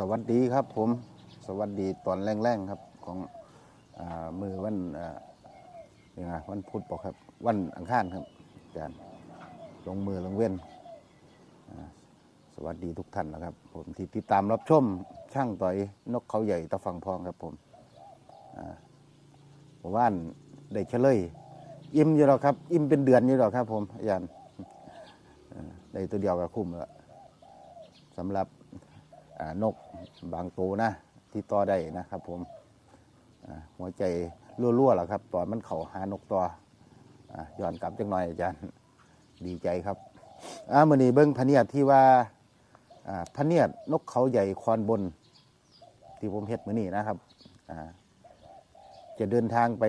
สดีครับผมสวัสดีตอนแรงๆครับของอมือวันยังไงวันพุธบอกครับ วันอังคารครับอาจารย์ลงมือลงเว้นสวัสดีทุกท่านนะครับ ผมที่ติดตามรับชมช่างต่อยนกเขาใหญ่ตะฟังพองครับผมผมว่านได้เฉลย อิ่มอยู่หรอกครับ อิ่มเป็นเดือนอยู่หรอกครับ ผมอาจารย์อ่าได้ตัวเดียวก็คุ้มแล้วสำหรับ นกบางตัวนะ ที่ต่อได้นะครับผมหัวใจรั่วๆหละครับตอนมันเขาหานกต่อย้อนกลับจังหน่อยอาจารย์ดีใจครับอ่ามื่อนี้เบิ้งพะเนียดที่ว่าพะเนียดนกเขาใหญ่คอนบน ที่ผมเฮ็ดมื่อนี้นะครับจะเดินทางไป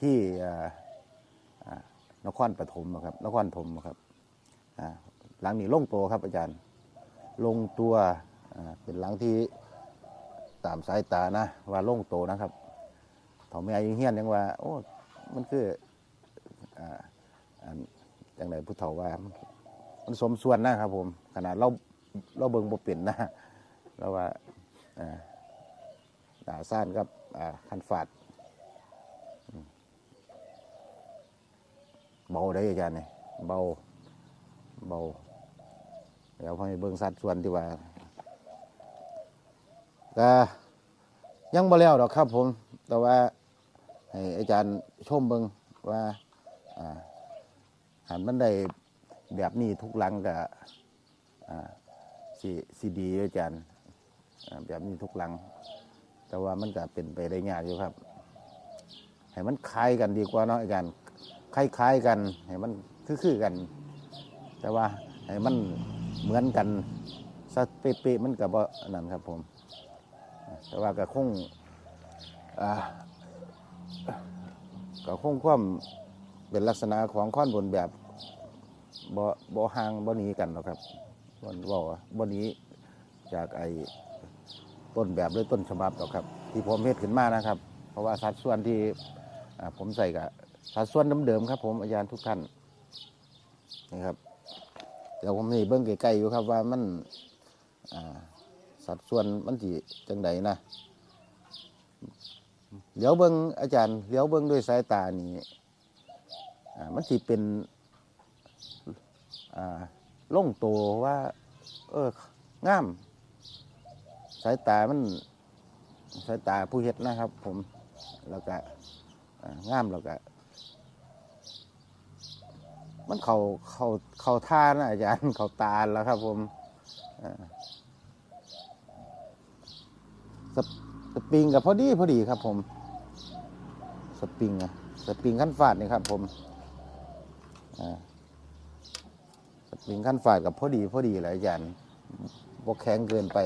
ที่นครปฐมนะครับนครธมครับหลังนี้ลงโตครับอาจารย์ ลงตัว เป็นหลังที่ตามสายตานะ ว่าโล่งโตนะครับเถาแม่ยังเฮี้ยนยังว่า โอ้ มันคืออ่าอันจังไดผู้เฒ่าว่า มันสมส่วนนะครับผม ขนาดเราเราเบิ่งบ่เป็นนะเราว่าอ่าดาซ่านกับอ่าคันฝาดเบาได้อาจารย์เนี่ยเบาเบาเดี๋ยวพอเบิ่งสัดส่วนที่ว่า ก็ยังบ่แล้วดอกครับผม แต่ว่าให้อาจารย์ชมเบิงว่าหันมันได้แบบนี้ทุกหลังก็อ่าสิสิดีอาจารย์แบบนี้ทุกหลัง แต่ว่ามันก็เป็นไปได้ยากอยู่ครับ ให้มันคล้ายกันดีกว่าเนาะอาจารย์คล้ายๆกันให้มันคือๆกัน แต่ว่าให้มันเหมือนกันซะเป๊ะๆมันกับว่านั่นครับผม แต่ว่าก็คงก็คงความเป็นลักษณะของข้อนบนแบบบ่บ่ห่างบ่หนีกันหรอกครับบ่บ่บ่หนีจากไอ้ต้นแบบหรือต้นฉบับหรอกครับ ที่ผมเฮ็ดขึ้นมานะครับ เพราะว่าสัดส่วนที่ผมใส่กับสัดส่วนเดิมๆครับ ผมอาจารย์ทุกท่านนะครับเดี๋ยวผมนี่เบิ้งใกล้ๆอยู่ครับว่ามันอ่า สัดส่วนมันสิจังใดนะเดี๋ยวเบิ้งอาจารย์เดี๋ยวเบิ้งด้วยสายตานี่มันสิเป็นอ่าล่งโตว่า เอองาม สายตามันสายตาผู้เฮ็ดนะครับ ผมแล้วก็อ่างามแล้วก็มันเขาเขาเขาท่านะอาจารย์เขาตาแล้วครับ ผมอ่า สปสปริงกับพอดีพอดีครับผม สปริงอะสปริงขั้นฟาดนี่ครับผมอ่าสปริงขั้นฟาดกับพอดีพอดีเลยอาจารย์บกแข็งเกินไป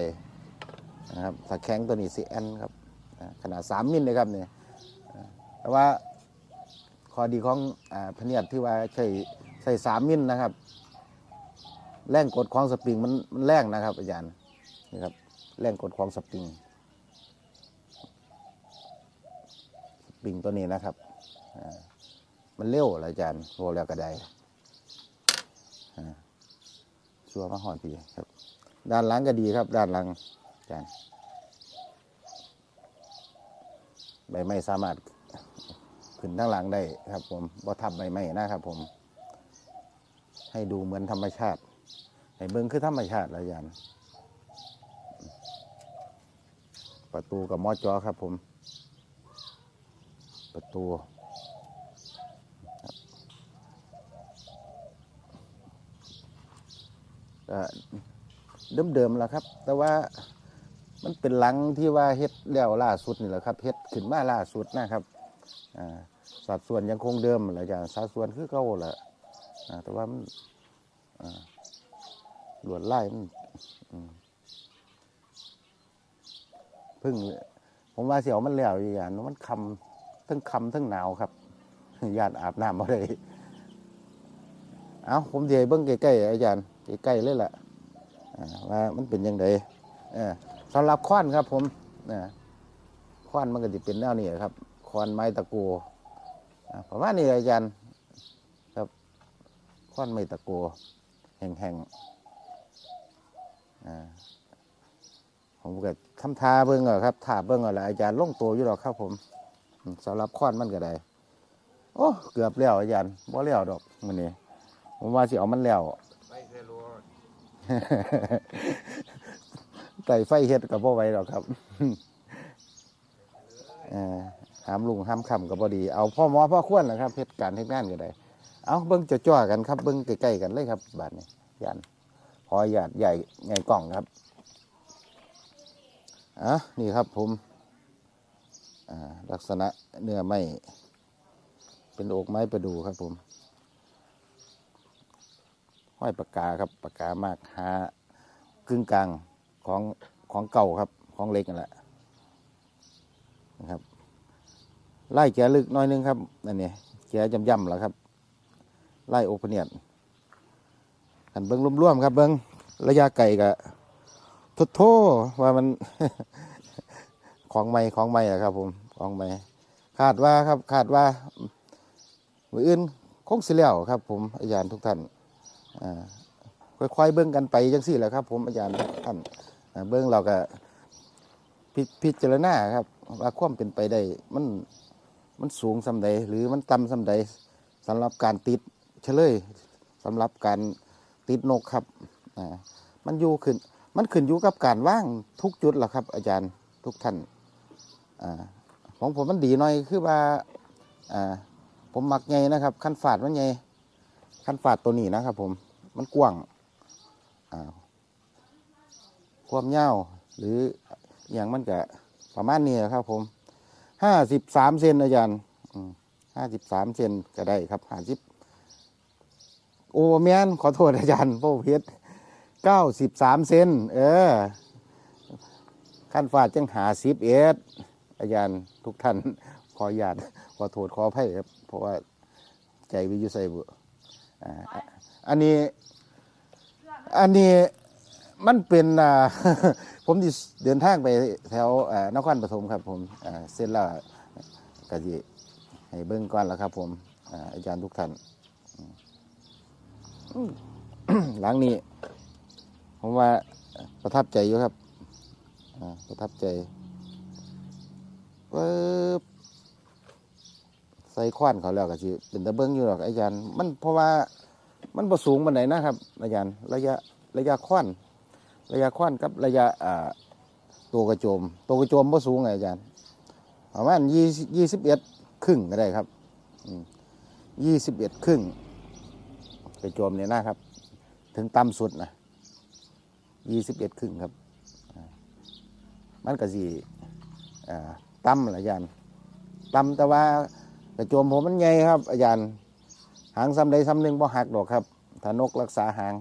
นะครับถ้าแข็งตัวนี้สิแอนครับขนาดสามมิลเลยครับเนี่ยแต่ว่าข้อดีของอพเนียดที่ว่าใช้ใช้สามมิลนะครับแรงกดของสปริงมันมันแรงนะครับอาจารย์นี่ครับแรงกดของสปริง ปิงตัวนี้นะครับมันเร็วอาจารย์โวแล้วก็ได้ชัวร์มาหอดพี่ครับ ด้านหลังก็ดีครับ ด้านหลังอาจารย์ใบไม้สามารถขึ้นทั้งหลังได้ครับ ผมบ่ทับใบไม้นะครับผม ให้ดูเหมือนธรรมชาติ ให้เบิ้งคือธรรมชาติละยันประตูกับมอจอครับผม ประตูเดิมๆแล้วครับ แต่ว่ามันเป็นหลังที่ว่าเฮ็ดแล้วล่าสุดนี่แหละครับเฮ็ดขึ้นมาล่าสุดนะครับอ่าสัดส่วนยังคงเดิมหละจ้ะสัดส่วนคือเก่าแหละอ่าแต่ว่ามันอ่าลวดไล่มันพึ่ง ผมว่าเสียวมันแล้วอยู่อย่างมันคำ ทั้งคำทั้งหนาวครับญาติอาบน้ำมาเลยเอาผมเดี๋ยวเบิ้งใกล้ๆอาจารย์ใกล้ๆเลยแหละอ่าว่ามันเป็นยังไงเออสำหรับค้อนครับ ผมค้อนมันก็จะเป็นแนวนี้ครับคอนไม้ตะโกอ่าประมาณนี้อาจารย์ครับคอนไม้ตะโกแห้งๆผมก็ทำทาเบิ่งเอาครับถาเบิ่งเอาละอาจารย์ลงตัวอยู่หรอกครับผม สำหรับค้อนมันก็ได้โอ้เกือบแล้วอาจารย์บ่แล้วดอกมื้อนี้ผมว่าสิเอามันแล้วไม่เคยรู้ว่ไต่ไฟเฮ็ดก็บ่ไวหรอกครับเอ่อหามลุงหามคำก็บ่ดี เอาพ่อหมอพ่อควรล่ะครับเฮ็ดการเฮ็ดงานก็ได้ เอาเบิ่งจ่อๆกันครับ เบิ่งใกล้ๆกันเลยครับบาดนี้ยันพอหยาดใหญ่ใหญ่กล่องครับอะนี่ครับผม ลักษณะเนื้อไม้เป็นอกไม้ประดูครับผมห้อยปากกาครับปากกามากหากึ่งกลางของของเก่าครับของเล็กนั่นแหละนะครับไล่แกลึกน้อยนึงครับนั่นนี่แกะย่ำๆแล้วครับ ไล่โอเปเนียนกันเบิ้งร่วมๆครับ เบิ้งระยะไก่กะทุโทว่ามัน ของใหม่ของใหม่อะครับ ผมของใหม่คาดว่าครับคาดว่ามืออื่นคงสิแล้วครับ ผมอาจารย์ทุกท่านค่อยๆเบิ้งกันไปจังสี่แหละครับ ผมอาจารย์ทุกท่านเบิ้งเราก็พิจารณาครับ ว่าความเป็นไปได้มันมันสูงสำใดหรือมันต่ำสำใดสำหรับการติดเฉลยสำหรับการติดนกครับมันอยู่ขึ้น มันขึ้นอยู่กับการว่างทุกจุดแหละครับ อาจารย์ทุกท่าน ของผมมันดีหน่อยคือว่าผมหมักไงนะครับ ขั้นฝาดมันไงขั้นฝาดตัวนี้นะครับ ผมมันกว้างความยาวหรืออย่างมันก็ประมาณนี้ครับ ผมห้าสิบสามเซนอาจารย์ห้าสิบสามเซนก็ได้ครับห้าสิบโอ้แม่นขอโทษอาจารย์พ่อเพชรเก้าสิบสามเซนเออขั้นฟาดจังหาสิบเอ็ด อาจารย์ทุกท่านขอญาตขอโทษขออภัยครับ เพราะว่าใจวิยุไซบุอ่าอันนี้ อันนี้มันเป็นอ่า ผมที่เดินทางไปแถวอ่านครปฐมครับผมอ่าเส้นละกะจิให้เบิ้งก่อนแล้วครับ ผมอ่าอาจารย์ทุกท่านหลังนี้ ผมว่าประทับใจอยู่ครับประทับใจ ปึ๊บใส่ควานเขาแล้วก็สิเป็นตะเบิ้งอยู่หรอกอาจารย์ มันเพราะว่ามันบ่สูงมันไหนนะครับ อาจารย์ระยะระยะควานระยะควานกับระยะอ่าตัวกระโจม ตัวกระโจมบ่สูงไงอาจารย์ประมาณยี่ยี่สิบเอ็ดครึ่งก็ได้ครับยี่สิบเอ็ดครึ่งกระโจมเนี่ยนะครับ ถึงต่ำสุดนะยี่สิบเอ็ดครึ่งครับ มันก็สี ต่ำละอาจารย์ต่ำแต่ว่ากระโจมผมมันใหญ่ครับ อาจารย์ หางซ้ำใดซ้ำหนึ่งบ่หักดอกครับถ้านกรักษาหาง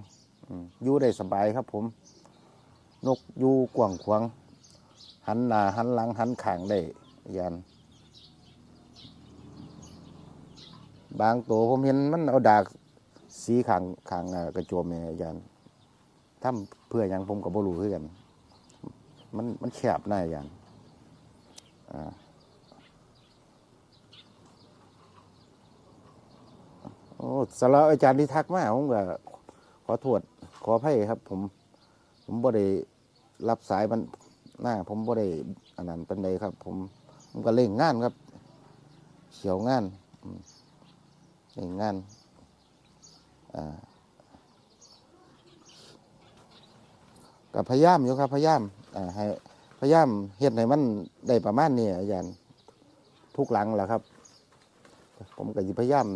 อยู่ได้สบายครับผม นกอยู่กว้างขวางหันหน้าหันหลังหันขางได้อาจารย์บางตัวผมเห็นมันเอาดากสีขางขางกระโจมเนี่ยอาจารย์ทำเพื่อหยังผมกับบรูคือกันมันมันแคบหน้าอาจารย์ โอ้สำหรับอาจารย์ที่ทักมาผมก็ขอโทษขออภัยครับ ผม ผมบ่ได้รับสายมันหน้า ผมบ่ได้อันนั้นเป็นใดครับ ผมผมก็เล่งงานครับเฉียวงานเล่งงานอ่าก็พยายามอยู่ครับพยายามอ่าให้ พยายามเฮ็ดให้มันได้ประมาณนี้อาจารย์ทุกหลังแหละครับ ผมก็สิพยายาม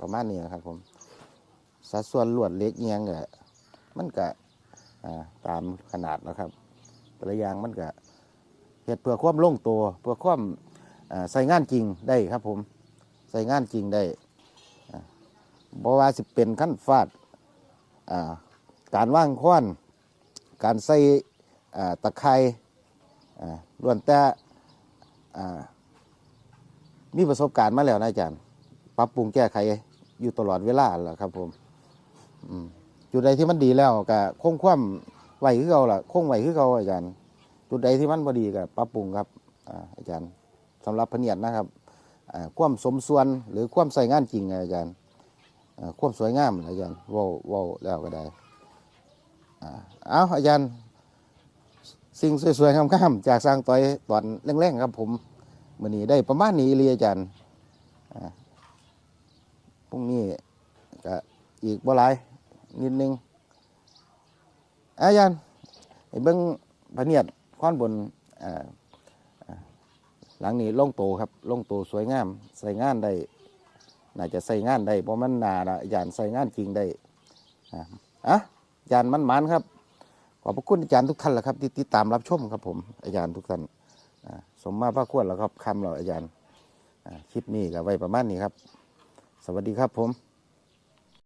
ประมาณนี้ครับ ผมสัดส่วนลวดเล็กเอียงก็มันก็ตามขนาดนะครับแต่ละอย่างมันก็เฮ็ดเพื่อความลงตัวเพื่อความอ่าใส่งานจริงได้ครับ ผมใส่งานจริงได้บ่ว่าสิเป็นขั้นฟาดการว่างคว้านการใส่ตะไคร้ ล้วนแต่มีประสบการณ์มาแล้วนะอาจารย์ ปรับปรุงแก้ไขอยู่ตลอดเวลาแหละครับผมจุดใดที่มันดีแล้วก็คงความไหวคือเก่าล่ะคงไหวคือเก่าอาจารย์ จุดใดที่มันพอดีก็ปรับปรุงครับอาจารย์สำหรับพเนียดนะครับความสมส่วนหรือความใส่งานจริงไงอาจารย์ความสวยงามอาจารย์ว้าเว้าแล้วก็ได้อ่าเอาอาจารย์ สิ่งสวยๆงามๆจากสร้างต่อยตอนแรงๆครับผมมื้อนี้ได้ประมาณนี้เรียอาจารย์อ่าพรุ่งนี้ก็อีกบ่หลายนิดนึงอาจารย์ให้เบิ่งพะเนียดข้อนบนอ่าอ่าหลังนี้ล่งโตครับล่งโตสวยงาม ใส่งานได้น่าจะใส่งานได้เพราะมันหนาละอาจารย์ใส่งานจริงได้อะอะอาจารย์มันมันๆครับ ขอบพระคุณอาจารย์ทุกท่านแหละครับที่ติดตามรับชมครับผมอาจารย์ทุกท่านสมมาพระควรแล้วครับคำเราอาจารย์คลิปนี้ก็ไว้ประมาณนี้ครับ สวัสดีครับผม